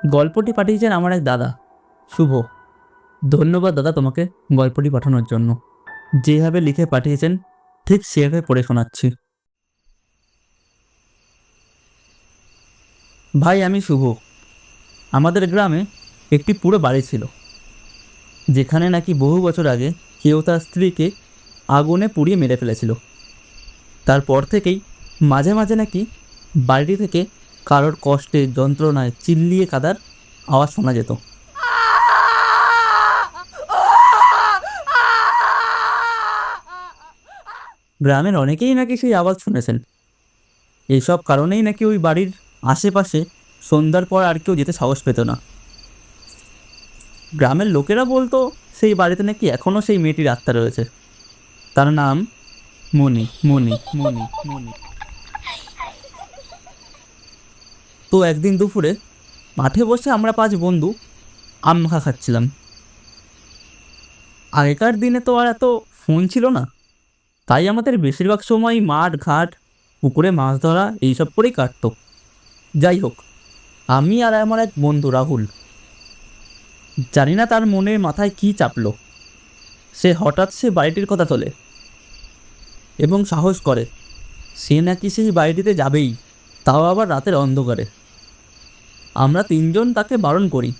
গল্পটি পাঠিয়েছেন আমার এক দাদা। শুভ। ধন্যবাদ দাদা তোমাকে গল্পটি পাঠানোর জন্য। যেভাবে লিখে পাঠিয়েছেন, ঠিক সেভাবে পড়ে শোনাচ্ছি। ভাই, আমি শুভ। আমাদের গ্রামে একটি পুরো বাড়ি ছিল, যেখানে নাকি বহু বছর আগে কেউ তার স্ত্রীকে আগুনে পুড়িয়ে মেরে ফেলেছিল। তারপর থেকেই মাঝে মাঝে নাকি বাড়িটি থেকে কারোর কষ্টে, যন্ত্রণায় চিল্লিয়ে কাদার আওয়াজ শোনা যেত। গ্রামের অনেকেই নাকি সেই আওয়াজ শুনেছেন। এইসব কারণেই নাকি ওই বাড়ির আশেপাশে সন্ধ্যার পর আর কেউ যেতে সাহস পেত না। গ্রামের লোকেরা বলতো, সেই বাড়িতে নাকি এখনও সেই মেয়েটির আত্মা রয়েছে। তার নাম মনি মনি মনি মণি। তো একদিন দুপুরে মাঠে বসে আমরা পাঁচ বন্ধু আম মাখা খাচ্ছিলাম। আগেকার দিনে তো আর এত ফোন ছিল না। তাই আমাদের বেশিরভাগ সময় মাঠ, ঘাট, পুকুরে মাছ ধরা এইসব করেই কাটতো। যাই হোক, আমি আর আমার এক বন্ধু রাহুল, জানি না তার মনের মাথায় কী চাপলো। সে হঠাৎ সে বাড়িটির কথা তোলে এবং সাহস করে, সে নাকি সেই বাড়িটিতে যাবেই, তাও আবার রাতের অন্ধকারে। আমরা তিনজন তাকে বারণ করি।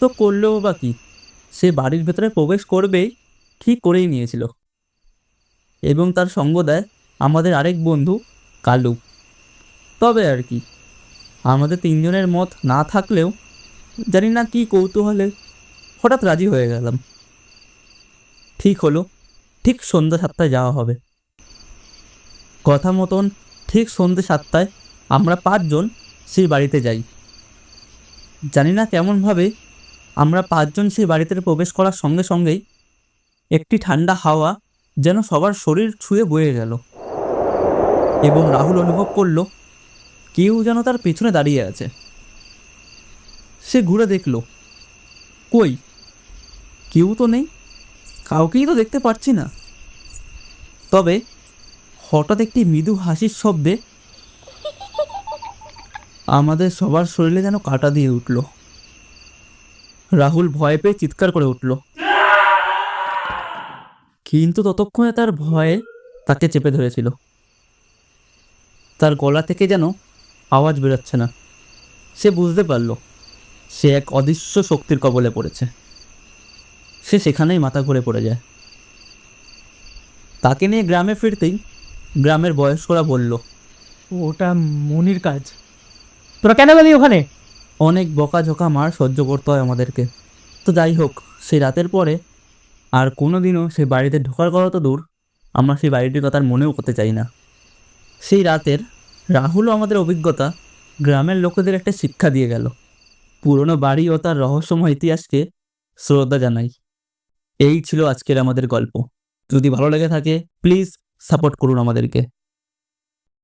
তো করলেও বা কি? সে বাড়ির ভেতরে প্রবেশ করবেই ঠিক করেই নিয়েছিল। এবং তার সঙ্গ দেয় আমাদের আরেক বন্ধু, কালু। তবে আর কি, আমাদের তিনজনের মত না থাকলেও জানি না কি কৌতূহলে হঠাৎ রাজি হয়ে গেলাম। ঠিক হলো, ঠিক সন্ধ্যা সাতটায় যাওয়া হবে। কথা মতন ঠিক সন্ধ্যে সাতটায় আমরা পাঁচজন সেই বাড়িতে যাই। জানি না কেমনভাবে আমরা পাঁচজন সেই বাড়িতে প্রবেশ করার সঙ্গে সঙ্গেই একটি ঠান্ডা হাওয়া যেন সবার শরীর ছুঁয়ে বয়ে গেল এবং রাহুল অনুভব করল, কেউ যেন তার পেছনে দাঁড়িয়ে আছে। সে ঘুরে দেখল, কই? কেউ তো নেই? কাউকেই তো দেখতে পাচ্ছি না। তবে হঠাৎ একটি মৃদু হাসির শব্দে আমাদের সবার শরীরে যেন কাটা দিয়ে উঠল। রাহুল ভয় পেয়ে চিৎকার করে উঠল। কিন্তু ততক্ষণে তার ভয়ে তাকে চেপে ধরেছিল। তার গলা থেকে যেন আওয়াজ বেরোচ্ছে না। সে বুঝতে পারল, সে এক অদৃশ্য শক্তির কবলে পড়েছে। সে সেখানেই মাথা ঘুরে পড়ে যায়। তাকে নিয়ে গ্রামে ফিরতেই গ্রামের বয়স্করা বলল, ওটা মনির কাজ। তোরা কেন গেলি ওখানে? অনেক বকাঝোকা মার সহ্য করতে হয় আমাদেরকে। তো যাই হোক, সেই রাতের পরে আর কোনো দিনও সেই বাড়িতে ঢোকার কথা তো দূর, আমরা সেই বাড়িটির কথা আর মনেও করতে চাই না। সেই রাতের রাহুলও আমাদের অভিজ্ঞতা, গ্রামের লোকেদের একটা শিক্ষা দিয়ে গেল। পুরনো বাড়ি ও তার রহস্যময় ইতিহাসকে শ্রদ্ধা জানাই। এই ছিল আজকের আমাদের গল্প। যদি ভালো লেগে থাকে প্লিজ সাপোর্ট করুন আমাদেরকে।